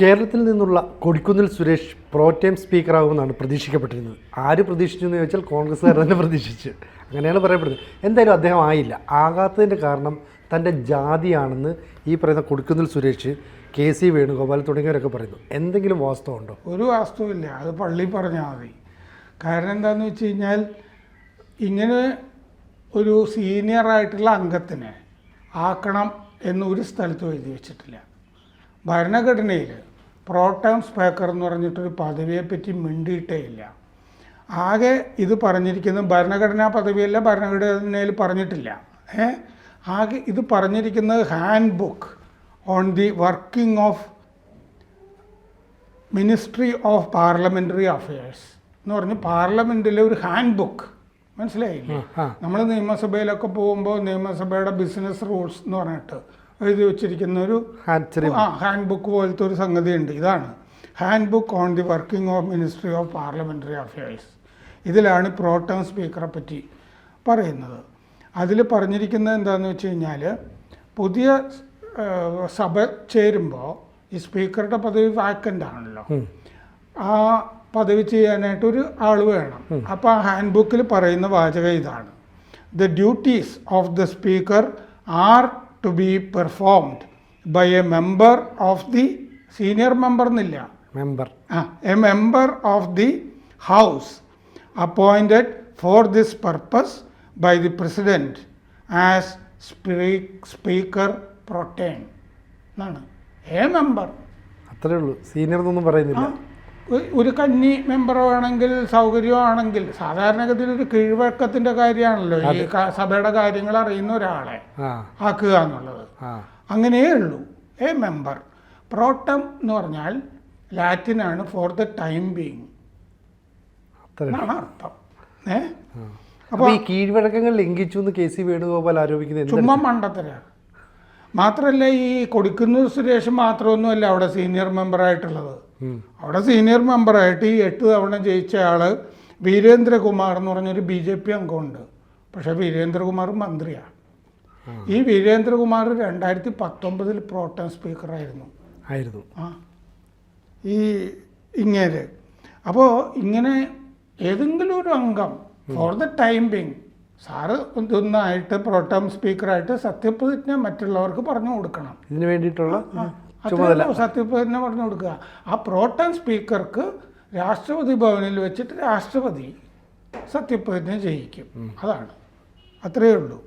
കേരളത്തിൽ നിന്നുള്ള കൊടിക്കുന്നിൽ സുരേഷ് പ്രോറ്റൈം സ്പീക്കറാകുമെന്നാണ് പ്രതീക്ഷിക്കപ്പെട്ടിരുന്നത്. ആര് പ്രതീക്ഷിച്ചു എന്ന് ചോദിച്ചാൽ കോൺഗ്രസ്സുകാർ തന്നെ പ്രതീക്ഷിച്ചു. അങ്ങനെയാണ് പറയപ്പെടുന്നത്. എന്തായാലും അദ്ദേഹം ആയില്ല. ആകാത്തതിന്റെ കാരണം തന്റെ ജാതിയാണെന്ന് ഈ പറയുന്ന കൊടിക്കുന്നിൽ സുരേഷ് കെ സി വേണുഗോപാൽ തുടങ്ങിയവരൊക്കെ പറയുന്നു. എന്തെങ്കിലും വാസ്തവമുണ്ടോ? ഒരു വാസ്തവില്ല. അത് പള്ളി പറഞ്ഞാൽ മതി. കാരണം എന്താണെന്ന് വെച്ച് കഴിഞ്ഞാൽ ഇങ്ങനെ ഒരു സീനിയറായിട്ടുള്ള അംഗത്തിനെ ആക്കണം എന്നൊരു സ്ഥലത്തും എഴുതി വെച്ചിട്ടില്ല. ഭരണഘടനയിൽ പ്രോട്ടേം സ്പീക്കർ എന്ന് പറഞ്ഞിട്ടൊരു പദവിയെപ്പറ്റി മിണ്ടിയിട്ടേ ഇല്ല. ആകെ ഇത് പറഞ്ഞിരിക്കുന്നത് ഭരണഘടനാ പദവിയല്ല ഭരണഘടനയിൽ പറഞ്ഞിട്ടില്ല. ഏ? ആകെ ഇത് പറഞ്ഞിരിക്കുന്നത് handbook on the working of ministry of parliamentary affairs എന്ന് പറഞ്ഞ് പാർലമെന്റിലെ ഒരു ഹാൻഡ് ബുക്ക് മനസ്സിലായില്ലേ നമ്മൾ നിയമസഭയിലൊക്കെ പോകുമ്പോൾ നിയമസഭയുടെ ബിസിനസ് റൂൾസ് എന്ന് പറഞ്ഞിട്ട് എഴുതി വെച്ചിരിക്കുന്ന ഒരു ഹാൻഡ് ആ ഹാൻഡ് ബുക്ക് പോലത്തെ ഒരു സംഗതി ഉണ്ട് ഇതാണ്. Handbook on the working of ministry of parliamentary affairs ഇതിലാണ് പ്രോട്ടം സ്പീക്കറെ പറ്റി പറയുന്നത്. അതിൽ പറഞ്ഞിരിക്കുന്നത് എന്താണെന്ന് വെച്ച് കഴിഞ്ഞാൽ പുതിയ സഭ ചേരുമ്പോൾ ഈ സ്പീക്കറുടെ പദവി വാക്കന്റ് ആണല്ലോ. ആ പദവി ചെയ്യാനായിട്ട് ഒരു ആൾ വേണം. അപ്പോൾ ആ ഹാൻഡ് ബുക്കിൽ പറയുന്ന വാചകം ഇതാണ്. The duties of the speaker are to be performed by a member of the senior member എന്നില്ല. മെമ്പർ ആ a member of the house appointed for this purpose by the president as speaker protem എന്നാണ്. A member അത്രേ ഉള്ളൂ. Senior എന്നൊന്നും പറയുന്നില്ല. ഒരു കന്നി member വേണമെങ്കിൽ സൗകര്യമാണെങ്കിൽ സാധാരണഗതിയിൽ ഒരു കീഴ്വഴക്കത്തിന്റെ കാര്യമാണല്ലോ. ഈ സഭയുടെ കാര്യങ്ങൾ അറിയുന്ന ഒരാളെ ആക്കുക എന്നുള്ളത്. അങ്ങനെയേ ഉള്ളൂ. എ മെമ്പർ പ്രോട്ടം എന്ന് പറഞ്ഞാൽ ലാറ്റിനാണ് ഫോർ ദ ടൈം ബീങ് എന്നാണ് അർത്ഥം. ഏ? അപ്പോൾ ഈ കീഴ്വഴക്കങ്ങൾ ലംഘിച്ചു എന്ന് കെ സി വേണുഗോപാൽ ആരോപിക്കുന്നത് ചുമ്മാ മണ്ടത്തരാണ് മാത്രമല്ല ഈ കൊടുക്കുന്ന സുരേഷ് മാത്രമൊന്നുമല്ല അവിടെ സീനിയർ മെമ്പറായിട്ടുള്ളത്. അവിടെ സീനിയർ മെമ്പറായിട്ട് ഈ എട്ട് തവണ ജയിച്ച ആൾ വീരേന്ദ്രകുമാർ എന്ന് പറഞ്ഞൊരു ബി ജെ പി അംഗമുണ്ട്. പക്ഷേ വീരേന്ദ്രകുമാർ മന്ത്രിയാണ് ഈ വീരേന്ദ്രകുമാർ രണ്ടായിരത്തി പത്തൊമ്പതിൽ പ്രോട്ടം സ്പീക്കറായിരുന്നു ആയിരുന്നു. ആ. ഈ ഇങ്ങേര്. അപ്പോൾ ഇങ്ങനെ ഏതെങ്കിലും ഒരു അംഗം for the time being sir ഇതൊന്നായിട്ട് pro tem സ്പീക്കറായിട്ട് സത്യപ്രതിജ്ഞ മറ്റുള്ളവർക്ക് പറഞ്ഞു കൊടുക്കണം. ഇതിന് വേണ്ടിയിട്ടുള്ള ഉള്ളൂ, സത്യപ്രതിജ്ഞ പറഞ്ഞു കൊടുക്കുക. ആ പ്രോട്ടം സ്പീക്കർക്ക് രാഷ്ട്രപതി ഭവനിൽ വെച്ചിട്ട് രാഷ്ട്രപതി സത്യപ്രതിജ്ഞ ചെയ്യിക്കും. അതാണ്. അത്രയേ ഉള്ളൂ.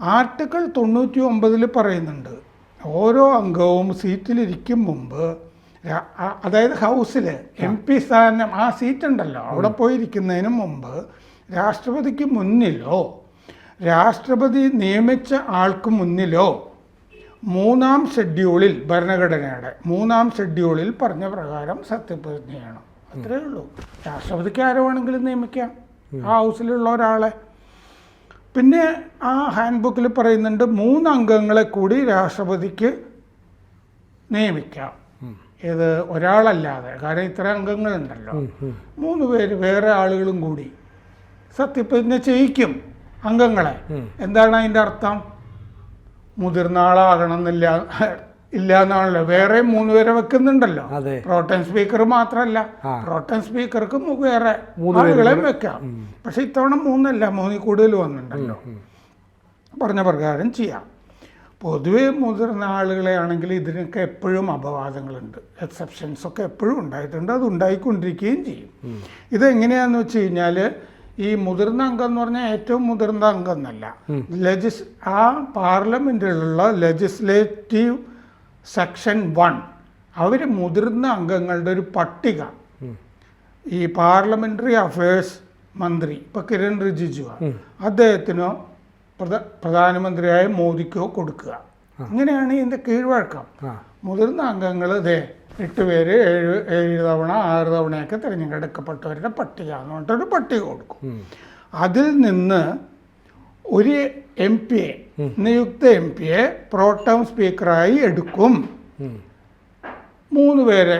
ആർട്ടിക്കിൾ തൊണ്ണൂറ്റി ഒമ്പതിൽ പറയുന്നുണ്ട് ഓരോ അംഗവും സീറ്റിലിരിക്കും മുമ്പ് അതായത് ഹൗസിൽ എം പി സ്ഥാനം ആ സീറ്റ് ഉണ്ടല്ലോ അവിടെ പോയിരിക്കുന്നതിന് മുമ്പ് രാഷ്ട്രപതിക്ക് മുന്നിലോ രാഷ്ട്രപതി നിയമിച്ച ആൾക്ക് മുന്നിലോ മൂന്നാം ഷെഡ്യൂളിൽ ഭരണഘടനയുടെ മൂന്നാം ഷെഡ്യൂളിൽ പറഞ്ഞ പ്രകാരം സത്യപ്രതിജ്ഞയാണ്. അത്രേ ഉള്ളൂ. രാഷ്ട്രപതിക്ക് ആരോ വേണമെങ്കിലും നിയമിക്കാം. ആ ഹൗസിലുള്ള ഒരാളെ. പിന്നെ ആ ഹാൻഡ് ബുക്കിൽ പറയുന്നുണ്ട് മൂന്ന് അംഗങ്ങളെ കൂടി രാഷ്ട്രപതിക്ക് നിയമിക്കാം. ഇത് ഒരാളല്ലാതെ കാരണം ഇത്ര അംഗങ്ങളുണ്ടല്ലോ. മൂന്ന് പേര് വേറെ ആളുകളും കൂടി സത്യപ്രതിജ്ഞ ചെയ്യിക്കും അംഗങ്ങളെ. എന്താണ് അതിന്റെ അർത്ഥം? മുതിർന്ന ആളാകണം എന്നില്ല ഇല്ല എന്നാണല്ലോ വേറെ മൂന്ന് പേരെ വെക്കുന്നുണ്ടല്ലോ. പ്രോട്ടൻ സ്പീക്കർ മാത്രമല്ല. പ്രോട്ടൻ സ്പീക്കർക്ക് വേറെ ആളുകളെയും ആളുകളെ വെക്കാം. പക്ഷെ ഇത്തവണ മൂന്നല്ല മൂന്നിൽ കൂടുതൽ വന്നിട്ടുണ്ടല്ലോ. പറഞ്ഞ പ്രകാരം ചെയ്യാം. പൊതുവെ മുതിർന്ന ആളുകളെ ആണെങ്കിൽ ഇതിനൊക്കെ എപ്പോഴും അപവാദങ്ങളുണ്ട്. എക്സെപ്ഷൻസ് ഒക്കെ എപ്പോഴും ഉണ്ടായിട്ടുണ്ട്. അത് ഉണ്ടായിക്കൊണ്ടിരിക്കുകയും ചെയ്യും. ഇതെങ്ങനെയാന്ന് വെച്ച് കഴിഞ്ഞാൽ ഈ മുതിർന്ന അംഗം എന്ന് പറഞ്ഞാൽ ഏറ്റവും മുതിർന്ന അംഗം എന്നല്ല. ലെജിസ് ആ പാർലമെന്റിലുള്ള ലെജിസ്ലേറ്റീവ് സെക്ഷൻ വൺ അവർ മുതിർന്ന അംഗങ്ങളുടെ ഒരു പട്ടിക. ഈ പാർലമെന്ററി അഫയേഴ്സ് മന്ത്രി ഇപ്പോൾ കിരൺ റിജിജുവാണ് അദ്ദേഹത്തിനോ പ്രധ പ്രധാനമന്ത്രിയായ മോദിക്കോ കൊടുക്കുക. ഇങ്ങനെയാണ് ഇതിന്റെ കീഴ്വഴക്കം. മുതിർന്ന അംഗങ്ങൾ ഇതേ എട്ട് പേര് ഏഴ് ഏഴ് തവണ ആറ് തവണയൊക്കെ തിരഞ്ഞെടുക്കപ്പെട്ടവരുടെ പട്ടിക എന്ന് പറഞ്ഞിട്ടൊരു പട്ടിക കൊടുക്കും. അതിൽ നിന്ന് ഒരു എം പി എ നിയുക്ത എം പി എ പ്രോട്ടം സ്പീക്കറായി എടുക്കും. മൂന്ന് പേരെ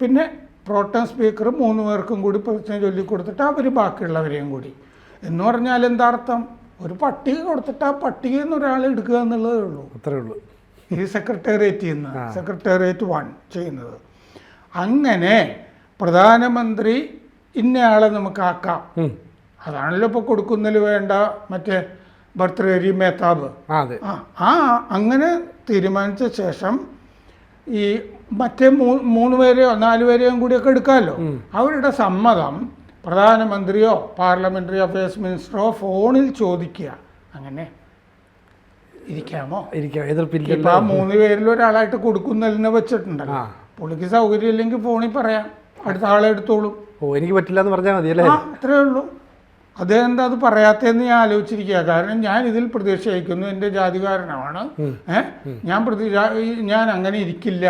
പിന്നെ പ്രോട്ടം സ്പീക്കർ മൂന്ന് പേർക്കും കൂടി പ്രതിജ്ഞ ചൊല്ലി കൊടുത്തിട്ട് അവർ ബാക്കിയുള്ളവരെയും കൂടി. എന്ന് പറഞ്ഞാൽ എന്താർത്ഥം ഒരു പട്ടിക കൊടുത്തിട്ട് ആ പട്ടികയിൽ നിന്ന് ഒരാൾ എടുക്കുക എന്നുള്ളതേ ഉള്ളൂ. അത്രേ ഉള്ളൂ. ഈ സെക്രട്ടേറിയറ്റിൽ നിന്ന് സെക്രട്ടേറിയറ്റ് വൺ ചെയ്യുന്നത്. അങ്ങനെ പ്രധാനമന്ത്രി ഇന്നയാളെ നമുക്ക് ആക്കാം. ഉം. അതാണല്ലോ ഇപ്പോൾ കൊടുക്കുന്നതിൽ വേണ്ട മറ്റേ ഭർത്തൃഹരി മേത്താബ്. ആ അങ്ങനെ തീരുമാനിച്ച ശേഷം ഈ മറ്റേ മൂന്ന് പേരെയോ നാല് പേരെയോ കൂടിയൊക്കെ എടുക്കാമല്ലോ. അവരുടെ സമ്മതം പ്രധാനമന്ത്രിയോ പാർലമെന്ററി അഫയേഴ്സ് മിനിസ്റ്ററോ ഫോണിൽ ചോദിക്കുക. അങ്ങനെ. ഇരിക്കാമോ? ഇരിക്കാം. ഇപ്പൊ എതിർപ്പില്ലല്ലോ ആ മൂന്ന് പേരിൽ ഒരാളായിട്ട് കൊടുക്കുന്നതിനെ വെച്ചിട്ടുണ്ടല്ലോ ആ. പുള്ളിക്ക് സൗകര്യം ഇല്ലെങ്കിൽ ഫോണിൽ പറയാം. അടുത്ത ആളെ എടുത്തോളൂ. ഓ എനിക്ക് പറ്റില്ല എന്ന് പറഞ്ഞാൽ മതി അല്ലേ അത്രേ ഉള്ളൂ. അദ്ദേഹം എന്താ അത് പറയാത്തതെന്ന് ഞാൻ ആലോചിച്ചിരിക്കുക കാരണം ഞാൻ ഇതിൽ പ്രതീക്ഷ അയക്കുന്നു എന്റെ ജാതികാരനാണ് ഞാൻ പ്രതീക്ഷ ഞാൻ അങ്ങനെ ഇരിക്കില്ല.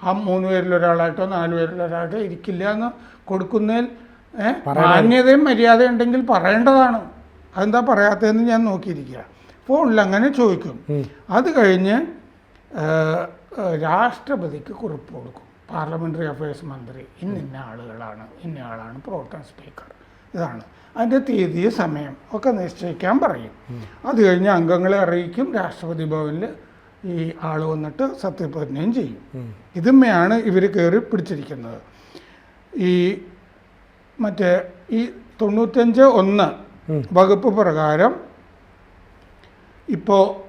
ആ മൂന്ന് പേരിൽ ഒരാളായിട്ടോ നാല് പേരിൽ ഒരാളായിട്ടോ ഇരിക്കില്ല എന്ന് കൊടുക്കുന്നതിൽ ഏഹ് മാന്യതയും മര്യാദയും ഉണ്ടെങ്കിൽ പറയേണ്ടതാണ്. അതെന്താ പറയാത്തതെന്ന് ഞാൻ നോക്കിയിരിക്കുക ഫോണിൽ അങ്ങനെ ചോദിക്കും അത് കഴിഞ്ഞ് രാഷ്ട്രപതിക്ക് കുറിപ്പ് കൊടുക്കും. പാർലമെന്ററി അഫയേഴ്സ് മന്ത്രി ഇന്ന ഇന്ന ആളുകളാണ് ഇന്ന ആളാണ് പ്രോട്ടം സ്പീക്കർ. ഇതാണ്. അതിന്റെ തീയതി സമയം ഒക്കെ നിശ്ചയിക്കാൻ പറയും. അത് കഴിഞ്ഞ് അംഗങ്ങളെ അറിയിക്കും രാഷ്ട്രപതി ഭവനിൽ ഈ ആൾ വന്നിട്ട് സത്യപ്രതിജ്ഞയും ചെയ്യും. ഇതുമ്മയാണ് ഇവർ കയറി പിടിച്ചിരിക്കുന്നത്. ഈ മറ്റേ ഈ തൊണ്ണൂറ്റഞ്ച് ഒന്ന് വകുപ്പ് പ്രകാരം ഇപ്പോൾ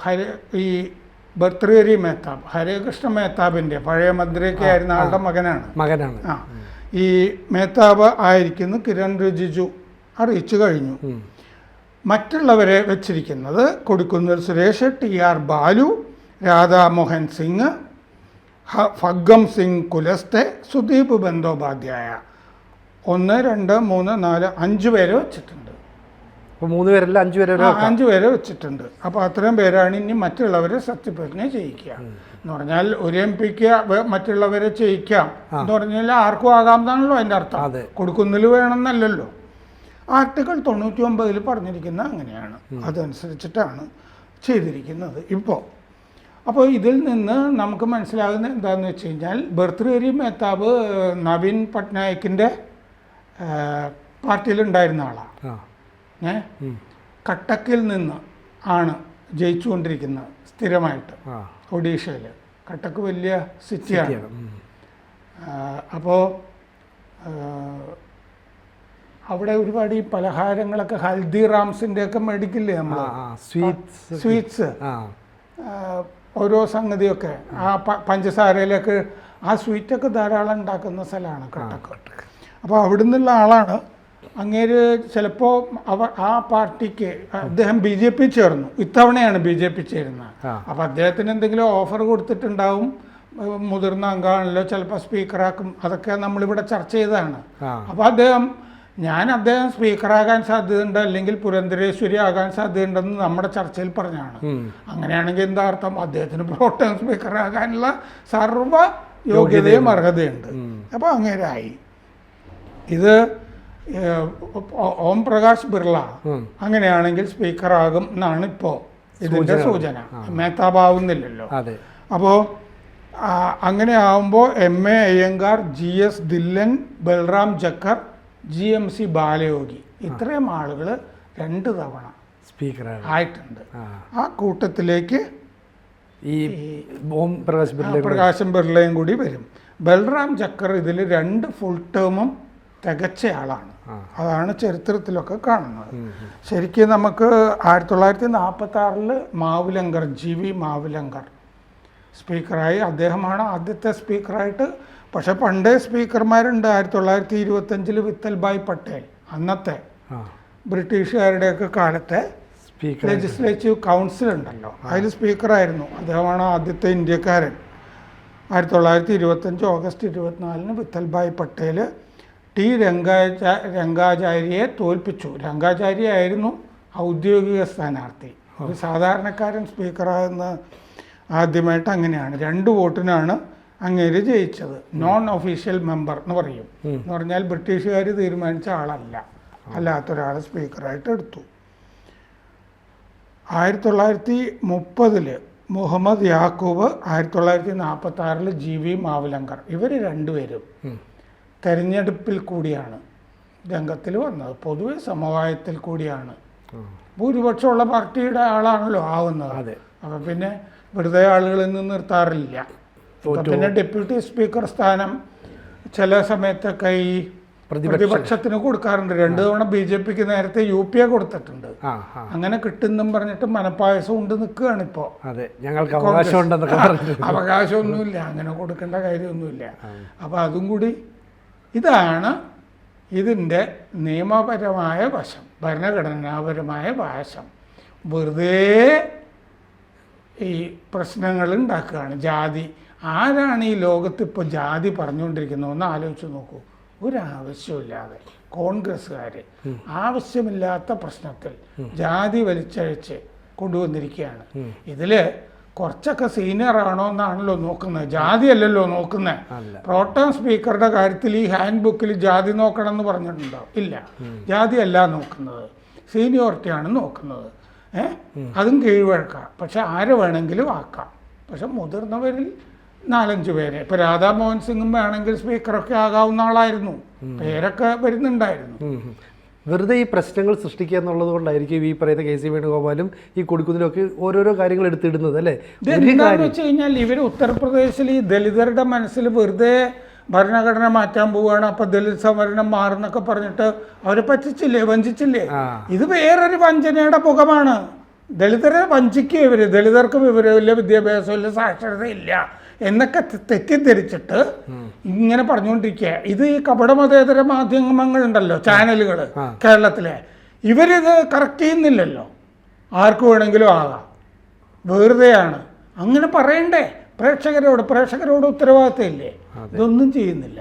ഹര ഈ ഭർത്തൃഹരി മേത്താബ് ഹരേകൃഷ്ണ മേത്താബിന്റെ പഴയ മന്ത്രിയൊക്കെ ആയിരുന്ന ആളുടെ മകനാണ്. മകനാണ്. ആ ഈ മേത്താബ് ആയിരിക്കുന്നു കിരൺ റിജിജു അറിയിച്ചു കഴിഞ്ഞു. മറ്റുള്ളവരെ വെച്ചിരിക്കുന്നത് കൊടുക്കുന്നൂർ സുരേഷ് ടി ആർ ബാലു രാധാമോഹൻ സിംഗ് ഹ- ഫഗ്ഗം സിംഗ് കുലസ്തെ സുദീപ് ബന്ദോപാധ്യായ. ഒന്ന് രണ്ട് മൂന്ന് നാല് അഞ്ച് പേരെ വെച്ചിട്ടുണ്ട്. അപ്പൊ മൂന്ന് പേരല്ല അഞ്ചു പേരെ അഞ്ചു പേരെ വെച്ചിട്ടുണ്ട്. അപ്പോൾ അത്രയും പേരാണ് ഇനി മറ്റുള്ളവരെ സത്യപ്രതിജ്ഞ ചെയ്യിക്കുക. എന്ന് പറഞ്ഞാൽ ഒരു എം പിക്ക് മറ്റുള്ളവരെ ചെയ്യിക്കാം. എന്ന് പറഞ്ഞാൽ ആർക്കും ആകാം എന്നാണല്ലോ അതിന്റെ അർത്ഥം. കൊടുക്കുന്നതിൽ വേണമെന്നല്ലല്ലോ. ആർട്ടിക്കിൾ തൊണ്ണൂറ്റി ഒമ്പതിൽ പറഞ്ഞിരിക്കുന്ന അങ്ങനെയാണ് അതനുസരിച്ചിട്ടാണ് ചെയ്തിരിക്കുന്നത് ഇപ്പോൾ അപ്പോൾ ഇതിൽ നിന്ന് നമുക്ക് മനസ്സിലാകുന്ന എന്താണെന്ന് വെച്ച് കഴിഞ്ഞാൽ ഭർത്തൃഹരി മേത്താബ് ഏഹ്, നവീൻ പട്നായിക്കിന്റെ പാർട്ടിയിലുണ്ടായിരുന്ന ആളാണ് ഏ? കട്ടക്കിൽ നിന്ന് ആണ് ജയിച്ചുകൊണ്ടിരിക്കുന്നത് സ്ഥിരമായിട്ട് ഒഡീഷയിൽ. കട്ടക്ക് വലിയ സിറ്റിയാണ്. അപ്പോൾ അവിടെ ഒരുപാട് ഈ പലഹാരങ്ങളൊക്കെ ഹൽദിറാംസിന്റെ ഒക്കെ മേടിക്കില്ലേ നമ്മൾ സ്വീറ്റ്സ്. സ്വീറ്റ്സ്. ഓരോ സംഗതിയൊക്കെ. ആ പഞ്ചസാരയിലൊക്കെ ആ സ്വീറ്റൊക്കെ ധാരാളം ഉണ്ടാക്കുന്ന സ്ഥലമാണ് കട്ടക്ക്. അപ്പോൾ അവിടെ നിന്നുള്ള ആളാണ് അങ്ങേര് ചിലപ്പോ അവർ ആ പാർട്ടിക്ക് അദ്ദേഹം ബി ജെ പി ചേർന്നു. ഇത്തവണയാണ് ബി ജെ പി ചേരുന്നത്. അപ്പൊ അപ്പോൾ അദ്ദേഹത്തിന് എന്തെങ്കിലും ഓഫർ കൊടുത്തിട്ടുണ്ടാവും. മുതിർന്ന അംഗമാണല്ലോ ചിലപ്പോൾ സ്പീക്കറാക്കും. അതൊക്കെ നമ്മളിവിടെ ചർച്ച ചെയ്തതാണ്. അപ്പൊ അപ്പോൾ അദ്ദേഹം ഞാൻ അദ്ദേഹം സ്പീക്കറാകാൻ സാധ്യതയുണ്ട് അല്ലെങ്കിൽ പുരന്തരേശ്വരി ആകാൻ സാധ്യതയുണ്ടെന്ന് നമ്മുടെ ചർച്ചയിൽ പറഞ്ഞാണ്. അങ്ങനെയാണെങ്കിൽ എന്താ അർത്ഥം? അദ്ദേഹത്തിന് പ്രോട്ടം സ്പീക്കറാകാനുള്ള സർവ യോഗ്യതയും അർഹതയുണ്ട്. അപ്പോൾ ആയി ഇത് ഓ- പ്രകാശ് ബിർള. അങ്ങനെയാണെങ്കിൽ സ്പീക്കറാകും എന്നാണ് ഇപ്പോൾ ഇതിന്റെ സൂചന. മേത്താബാവുന്നില്ലല്ലോ അപ്പോൾ അങ്ങനെ ആവുമ്പോൾ M A Ayyangar G S Dhillon Balram Jakhar G M C Balayogi. ഇത്രയും ആളുകൾ രണ്ട് തവണ സ്പീക്കർ ആയിട്ടുണ്ട്. ആ. ആ കൂട്ടത്തിലേക്ക് ഈ ഓം പ്രകാശ് ബിർള പ്രകാശം ബിർളയും കൂടി വരും. ബൽറാം ജക്കർ ഇതിൽ രണ്ട് ഫുൾ ടേമും തികച്ച ആളാണ്. ആ. അതാണ് ചരിത്രത്തിലൊക്കെ കാണുന്നത്. ശരിക്കും നമുക്ക് ആയിരത്തി തൊള്ളായിരത്തി നാൽപ്പത്തി ആറിൽ മാവുലങ്കർ ജി വി മാവുലങ്കർ സ്പീക്കറായി. അദ്ദേഹമാണ് ആദ്യത്തെ സ്പീക്കറായിട്ട്. പക്ഷെ പണ്ടേ സ്പീക്കർമാരുണ്ട്. ആയിരത്തി തൊള്ളായിരത്തി ഇരുപത്തഞ്ചിൽ വിത്തൽഭായ് പട്ടേൽ. അന്നത്തെ ബ്രിട്ടീഷുകാരുടെയൊക്കെ കാലത്തെ സ്പീക്കർ ലെജിസ്ലേറ്റീവ് കൗൺസിൽ ഉണ്ടല്ലോ അതിൽ സ്പീക്കറായിരുന്നു. അദ്ദേഹമാണ് ആദ്യത്തെ ഇന്ത്യക്കാരൻ. ആയിരത്തി തൊള്ളായിരത്തി ഇരുപത്തഞ്ച് ഓഗസ്റ്റ് ഇരുപത്തിനാലിന് വിത്തൽഭായ് പട്ടേൽ ടി രംഗാചാ രംഗാചാര്യയെ തോൽപ്പിച്ചു. രംഗാചാര്യ ആയിരുന്നു ഔദ്യോഗിക സ്ഥാനാർത്ഥി. ഒരു സാധാരണക്കാരൻ സ്പീക്കറാകുന്ന ആദ്യമായിട്ട് അങ്ങനെയാണ്. രണ്ട് വോട്ടിനാണ് അങ്ങേര് ജയിച്ചത്. നോൺ ഒഫീഷ്യൽ മെമ്പർ എന്ന് പറയും. എന്ന് പറഞ്ഞാൽ ബ്രിട്ടീഷുകാർ തീരുമാനിച്ച ആളല്ല. അല്ലാത്തൊരാളെ സ്പീക്കറായിട്ട് എടുത്തു. ആയിരത്തി തൊള്ളായിരത്തി മുപ്പതിൽ മുഹമ്മദ് യാക്കൂബ് ആയിരത്തി തൊള്ളായിരത്തി നാൽപ്പത്തി ആറിൽ ജി വി മാവലങ്കർ. ഇവർ രണ്ടുപേരും. തെരഞ്ഞെടുപ്പിൽ കൂടിയാണ് രംഗത്തിൽ വന്നത്. പൊതുവെ സമവായത്തിൽ കൂടിയാണ്. ഭൂരിപക്ഷമുള്ള പാർട്ടിയുടെ ആളാണല്ലോ ആവുന്നത്. അതെ. അപ്പം പിന്നെ വെറുതെ ആളുകളിൽ നിന്ന് നിർത്താറില്ല. പിന്നെ ഡെപ്യൂട്ടി സ്പീക്കർ സ്ഥാനം ചില സമയത്തൊക്കെ ഈ പ്രതിപക്ഷത്തിന് കൊടുക്കാറുണ്ട്. രണ്ടു തവണ ബി ജെ പിക്ക് നേരത്തെ യു പി എ കൊടുത്തിട്ടുണ്ട്. അങ്ങനെ കിട്ടുന്നും പറഞ്ഞിട്ട് മനപ്പായസം ഉണ്ട് നിൽക്കുകയാണ് ഇപ്പോ. ഞങ്ങൾക്ക് അവകാശമുണ്ടെന്നൊക്കെ അവകാശമൊന്നുമില്ല. അങ്ങനെ കൊടുക്കേണ്ട കാര്യമൊന്നുമില്ല. അപ്പോൾ അതും കൂടി ഇതാണ് ഇതിന്റെ നിയമപരമായ വശം ഭരണഘടനാപരമായ വശം. വെറുതെ ഈ പ്രശ്നങ്ങൾ ഉണ്ടാക്കുകയാണ്. ജാതി ആരാണ് ഈ ലോകത്ത് ഇപ്പോൾ ജാതി പറഞ്ഞുകൊണ്ടിരിക്കുന്നതെന്ന് ആലോചിച്ച് നോക്കൂ. ഒരാവശ്യമില്ലാതെ കോൺഗ്രസ്സുകാർ ആവശ്യമില്ലാത്ത പ്രശ്നത്തിൽ ജാതി വലിച്ചഴിച്ച് കൊണ്ടുവന്നിരിക്കുകയാണ്. ഇതിൽ കുറച്ചൊക്കെ സീനിയർ ആണോ എന്നാണല്ലോ നോക്കുന്നത്. ജാതി അല്ലല്ലോ നോക്കുന്നത്. പ്രോട്ടോൺ സ്പീക്കറുടെ കാര്യത്തിൽ ഈ ഹാൻഡ് ബുക്കിൽ ജാതി നോക്കണം എന്ന് പറഞ്ഞിട്ടുണ്ടോ? ഇല്ല. ജാതി അല്ല നോക്കുന്നത്. സീനിയോറിറ്റിയാണ് നോക്കുന്നത്. ഏ? അതും കീഴ്വഴക്കാം. പക്ഷെ ആരെ വേണമെങ്കിലും ആക്കാം. പക്ഷെ മുതിർന്നവരിൽ നാലഞ്ച് പേരെ. ഇപ്പൊ രാധാമോഹൻ സിംഗും വേണമെങ്കിൽ സ്പീക്കറൊക്കെ ആകാവുന്ന ആളായിരുന്നു. പേരൊക്കെ വരുന്നുണ്ടായിരുന്നു. വെറുതെ ഈ പ്രശ്നങ്ങൾ സൃഷ്ടിക്കുക എന്നുള്ളത് കൊണ്ടായിരിക്കും ഈ പറയുന്ന കെ സി വേണുഗോപാലും ഈ കൊടുക്കുന്നതിലൊക്കെ ഓരോരോ കാര്യങ്ങൾ എടുത്തിടുന്നത് അല്ലേ? എന്താണെന്ന് വെച്ച് കഴിഞ്ഞാൽ ഇവർ ഉത്തർപ്രദേശിൽ ഈ ദലിതരുടെ മനസ്സിൽ വെറുതെ ഭരണഘടന മാറ്റാൻ പോവുകയാണ്. അപ്പൊ ദലിത് സംവരണം മാറുന്നൊക്കെ പറഞ്ഞിട്ട് അവരെ പറ്റിച്ചില്ലേ? വഞ്ചിച്ചില്ലേ. ഇത് വേറൊരു വഞ്ചനയുടെ മുഖമാണ്. ദളിതരെ വഞ്ചിക്കുക ഇവർ. ദളിതർക്ക് വിവരമില്ല വിദ്യാഭ്യാസമില്ല സാക്ഷരത ഇല്ല എന്നൊക്കെ തെറ്റിദ്ധരിച്ചിട്ട് ഇങ്ങനെ പറഞ്ഞുകൊണ്ടിരിക്കുക ഇത് ഈ കപടമതേതര മാധ്യമങ്ങളുണ്ടല്ലോ ചാനലുകൾ കേരളത്തിലെ. ഇവരിത് കറക്റ്റ് ചെയ്യുന്നില്ലല്ലോ. ആർക്ക് വേണമെങ്കിലും ആകാം. വെറുതെയാണ്. അങ്ങനെ പറയണ്ടേ. പ്രേക്ഷകരോട് പ്രേക്ഷകരോട് ഉത്തരവാദിത്തം ഇല്ലേ ഇതൊന്നും ചെയ്യുന്നില്ല.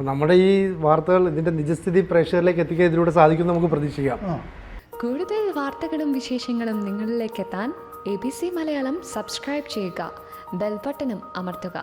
നമ്മുടെ ഈ വാർത്തകൾ ഇതിന്റെ നിജസ്ഥിതി പ്രേക്ഷകരിലേക്ക് എത്തിക്കാൻ ഇതിലൂടെ സാധിക്കും നമുക്ക് പ്രതീക്ഷിക്കാം. കൂടുതൽ വാർത്തകളും വിശേഷങ്ങളും നിങ്ങളിലേക്ക് എത്താൻ A B C Malayalam subscribe ചെയ്യുക. ബെൽബട്ടനും അമർത്തുക